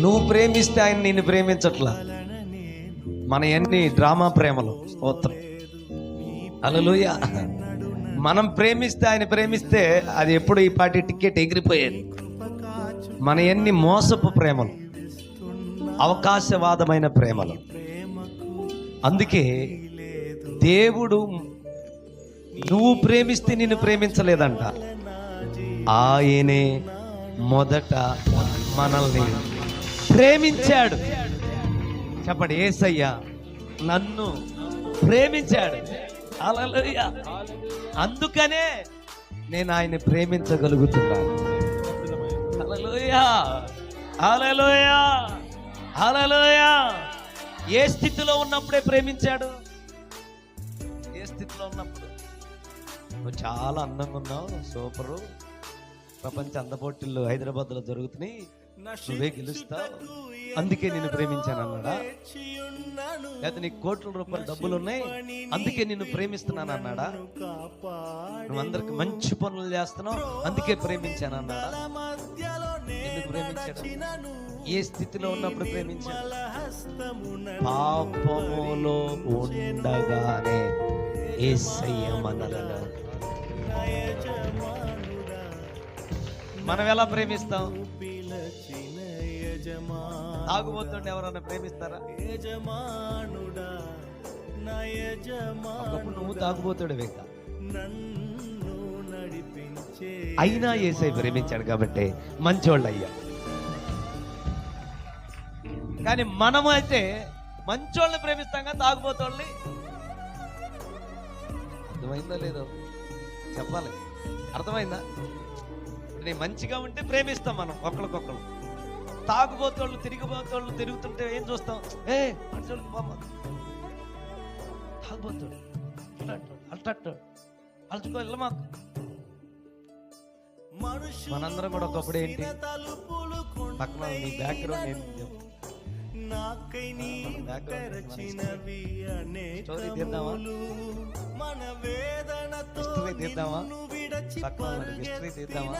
నువ్వు ప్రేమిస్తే ఆయన నిన్ను ప్రేమించట్లా? మన ఎన్ని డ్రామా ప్రేమలు? స్తోత్రం. అలలుయ మనం ప్రేమిస్తే ఆయన ప్రేమిస్తే అది ఎప్పుడు ఈ పాటి టికెట్ ఎగిరిపోయేది. మన ఎన్ని మోసపు ప్రేమలు? అవకాశవాదమైన ప్రేమలు. అందుకే దేవుడు నువ్వు ప్రేమిస్తే నిన్ను ప్రేమించలేదంట. ఆయనే మొదట మనల్ని ప్రేమించాడు. చెప్పండి ఏసయ్య నన్ను ప్రేమించాడు. హల్లెలూయా. అందుకనే నేను ఆయన్ని ప్రేమించగలుగుతున్నాను. హల్లెలూయా. హల్లెలూయా. హల్లెలూయా. ఏ స్థితిలో ఉన్నప్పుడే ప్రేమించాడు? ఏ స్థితిలో ఉన్నప్పుడు? నువ్వు చాలా అందంగా ఉన్నావు సూపరు. ప్రపంచ అందపోటీలు హైదరాబాద్లో జరుగుతున్నాయి. నువ్వే గెలుస్తావు. అందుకే నేను ప్రేమించాను అన్నాడా? లేకపోతే నీకు కోట్ల రూపాయల డబ్బులు ఉన్నాయి అందుకే నిన్ను ప్రేమిస్తున్నాను అన్నాడా? నువ్వు అందరికి మంచి పనులు చేస్తున్నావు. అందుకే ప్రేమించాను అన్నాడా? ఎందుకు ప్రేమించాడు? ఏ స్థితిలో ఉన్నప్పుడు ప్రేమించాడు? పాపములో ఉండగానే ఏసయ్య మనలను. మనం ఎలా ప్రేమిస్తాం? తాగుబోతుండే ఎవరన్నా ప్రేమిస్తారా? యజమానుడా నువ్వు తాగుబోతుడు వేక నన్ను నడిపించే అయినా ఏసై ప్రేమించాడు కాబట్టి మంచోళ్ళు అయ్యా కానీ మనము అయితే మంచోళ్ళని ప్రేమిస్తాం కదా తాగుబోతోళ్ళని అర్థమైందా లేదో? చెప్పాలి. అర్థమైందా? నేను మంచిగా ఉంటే ప్రేమిస్తాం మనం ఒకరికొకరు తాగుబోతోళ్ళు తిరిగిపోతోళ్ళు తిరుగుతుంటే ఏం చూస్తాం? ఏ మనుషులకు పోమ్మ తాగుబోతాడు అల్టట్టు అల్చుకో మనుషులు మనందరం కూడా ఒకప్పుడు ఏంటి? పక్కన నీ బ్యాక్గ్రౌండ్ ఏంటి? నాకై నీ తెరచినవి స్టోరీ తీద్దామా? మన వేదనతో తీద్దామా? విడచి పక్కన హిస్టరీ తీద్దామా.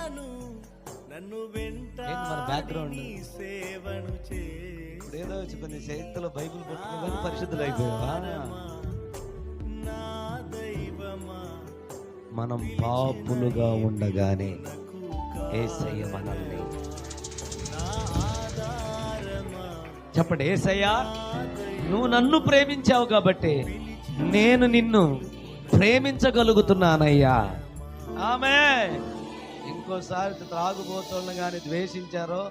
నన్ను వెంట background? సేవను చే ఇప్పుడు ఏదో వచ్చి కొన్ని చేతిలో బైబిల్ పట్టుకోగానే పరిశుద్ధులు అయిపోయావా? నా దైవమా? మనం పాపులుగా ఉండగానే ఏసయ్య మనల్ని. చెప్పండి ఏసయ్యా నువ్వు నన్ను ప్రేమించావు కాబట్టి నేను నిన్ను ప్రేమించగలుగుతున్నానయ్యా. ఆమె ఇంకోసారి త్రాగుబోతోళ్ళని కానీ ద్వేషించారో